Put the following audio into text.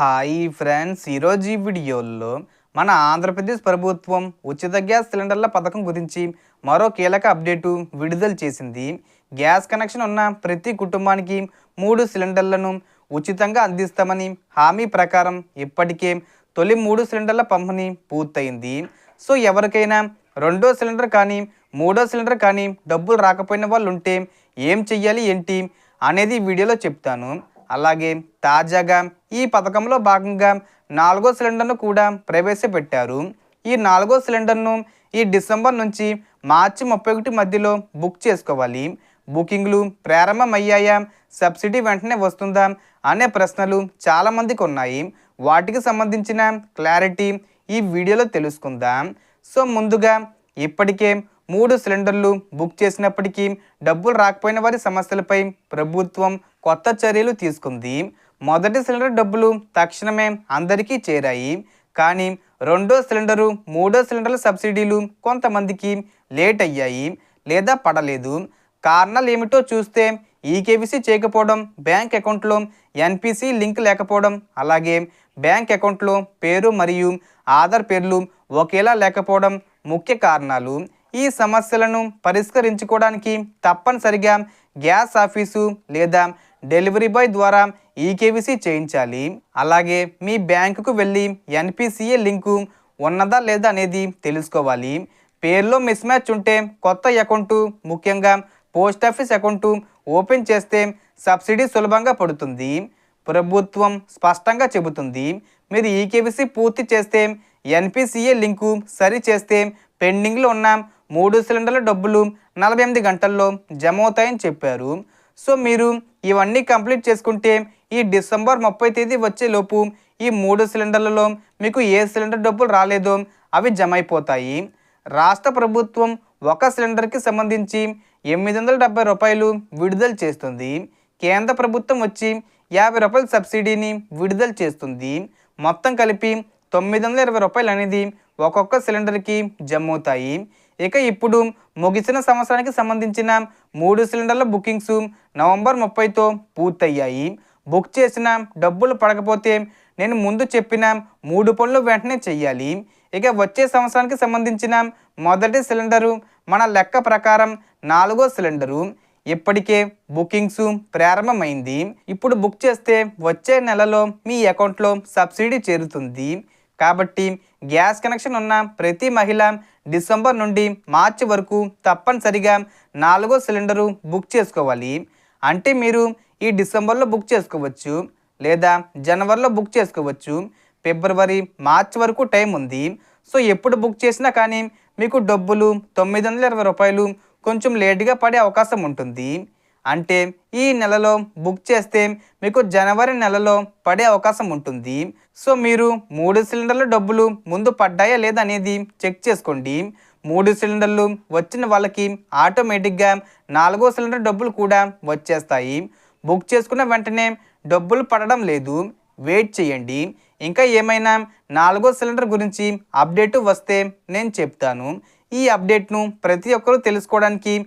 Hi friends. ఈరోజు ఈ వీడియోలో మన ఆంధ్రప్రదేశ్ ప్రభుత్వం ఉచిత గ్యాస్ సిలిండర్ల పథకం గురించి మరో కీలక అప్డేటు విడుదల చేసింది. గ్యాస్ కనెక్షన్ ఉన్న ప్రతి కుటుంబానికి మూడు సిలిండర్లను ఉచితంగా అందిస్తామని హామీ ప్రకారం ఇప్పటికే తొలి మూడు సిలిండర్ల పంపిణీ పూర్తయింది. సో ఎవరికైనా రెండో సిలిండర్ కానీ మూడో సిలిండర్ కానీ డబ్బులు రాకపోయిన వాళ్ళు ఉంటే ఏం చెయ్యాలి ఏంటి అనేది వీడియోలో చెప్తాను. అలాగే తాజాగా ఈ పథకంలో భాగంగా నాలుగో సిలిండర్ను కూడా ప్రవేశపెట్టారు. ఈ నాలుగో సిలిండర్ను ఈ డిసెంబర్ నుంచి మార్చి ముప్పై ఒకటి మధ్యలో బుక్ చేసుకోవాలి. బుకింగ్లు ప్రారంభమయ్యాయా? సబ్సిడీ వెంటనే వస్తుందా? అనే ప్రశ్నలు చాలామందికి ఉన్నాయి. వాటికి సంబంధించిన క్లారిటీ ఈ వీడియోలో తెలుసుకుందాం. సో ముందుగా ఇప్పటికే మూడు సిలిండర్లు బుక్ చేసినప్పటికీ డబ్బులు రాకపోయిన వారి సమస్యలపై ప్రభుత్వం కొత్త చర్యలు తీసుకుంది. మొదటి సిలిండర్ డబ్బులు తక్షణమే అందరికీ చేరాయి. కానీ రెండో సిలిండరు మూడో సిలిండర్ల సబ్సిడీలు కొంతమందికి లేట్ అయ్యాయి లేదా పడలేదు. కారణాలు ఏమిటో చూస్తే ఈకేవీసీ చేయకపోవడం బ్యాంక్ అకౌంట్లో ఎన్పిసి లింక్ లేకపోవడం అలాగే బ్యాంక్ అకౌంట్లో పేరు మరియు ఆధార్ పేర్లు ఒకేలా లేకపోవడం ముఖ్య కారణాలు. ఈ సమస్యలను పరిష్కరించుకోవడానికి తప్పనిసరిగా గ్యాస్ ఆఫీసు లేదా డెలివరీ బాయ్ ద్వారా ఈకేవీసీ చేయించాలి. అలాగే మీ బ్యాంకుకు వెళ్ళి ఎన్పిసిఏ లింకు ఉన్నదా లేదా అనేది తెలుసుకోవాలి. పేర్లో మిస్ మ్యాచ్ ఉంటే కొత్త అకౌంటు ముఖ్యంగా పోస్ట్ ఆఫీస్ అకౌంటు ఓపెన్ చేస్తే సబ్సిడీ సులభంగా పడుతుంది. ప్రభుత్వం స్పష్టంగా చెబుతుంది మీరు ఈకేవీసీ పూర్తి చేస్తే ఎన్పిసిఏ లింకు సరి చేస్తే పెండింగ్లో ఉన్న మూడు సిలిండర్ల డబ్బులు నలభై ఎనిమిది గంటల్లో జమ అవుతాయని చెప్పారు. సో మీరు ఇవన్నీ కంప్లీట్ చేసుకుంటే ఈ డిసెంబర్ ముప్పై తేదీ వచ్చేలోపు ఈ మూడు సిలిండర్లలో మీకు ఏ సిలిండర్ డబ్బులు రాలేదో అవి జమ అయిపోతాయి. రాష్ట్ర ప్రభుత్వం ఒక సిలిండర్కి సంబంధించి ఎనిమిది వందల డెబ్బై రూపాయలు విడుదల చేస్తుంది. కేంద్ర ప్రభుత్వం వచ్చి యాభై రూపాయల సబ్సిడీని విడుదల చేస్తుంది. మొత్తం కలిపి తొమ్మిది వందల ఇరవై రూపాయలు అనేది ఒక్కొక్క సిలిండర్కి జమ అవుతాయి. ఇక ఇప్పుడు ముగిసిన సంవత్సరానికి సంబంధించిన మూడు సిలిండర్ల బుకింగ్స్ నవంబర్ ముప్పైతో పూర్తయ్యాయి. బుక్ చేసిన డబ్బులు పడకపోతే నేను ముందు చెప్పిన మూడు పనులు వెంటనే చెయ్యాలి. ఇక వచ్చే సంవత్సరానికి సంబంధించిన మొదటి సిలిండరు మన లెక్క ప్రకారం నాలుగో సిలిండరు. ఇప్పటికే బుకింగ్స్ ప్రారంభమైంది. ఇప్పుడు బుక్ చేస్తే వచ్చే నెలలో మీ అకౌంట్లో సబ్సిడీ చేరుతుంది. కాబట్టి గ్యాస్ కనెక్షన్ ఉన్న ప్రతి మహిళ డిసెంబర్ నుండి మార్చి వరకు తప్పనిసరిగా నాలుగో సిలిండరు బుక్ చేసుకోవాలి. అంటే మీరు ఈ డిసెంబర్లో బుక్ చేసుకోవచ్చు లేదా జనవరిలో బుక్ చేసుకోవచ్చు. ఫిబ్రవరి మార్చి వరకు టైం ఉంది. సో ఎప్పుడు బుక్ చేసినా కానీ మీకు డబ్బులు తొమ్మిది వందల ఇరవై రూపాయలు కొంచెం లేట్గా పడే అవకాశం ఉంటుంది. అంటే ఈ నెలలో బుక్ చేస్తే మీకు జనవరి నెలలో పడే అవకాశం ఉంటుంది. సో మీరు మూడు సిలిండర్ల డబ్బులు ముందు పడ్డాయా లేదా అనేది చెక్ చేసుకోండి. మూడు సిలిండర్లు వచ్చిన వాళ్ళకి ఆటోమేటిక్గా నాలుగో సిలిండర్ డబ్బులు కూడా వచ్చేస్తాయి. బుక్ చేసుకున్న వెంటనే డబ్బులు పడడం లేదు. వెయిట్ చేయండి. ఇంకా ఏమైనా నాలుగో సిలిండర్ గురించి అప్డేట్ వస్తే నేను చెప్తాను. ఈ అప్డేట్ను ప్రతి ఒక్కరూ తెలుసుకోవడానికి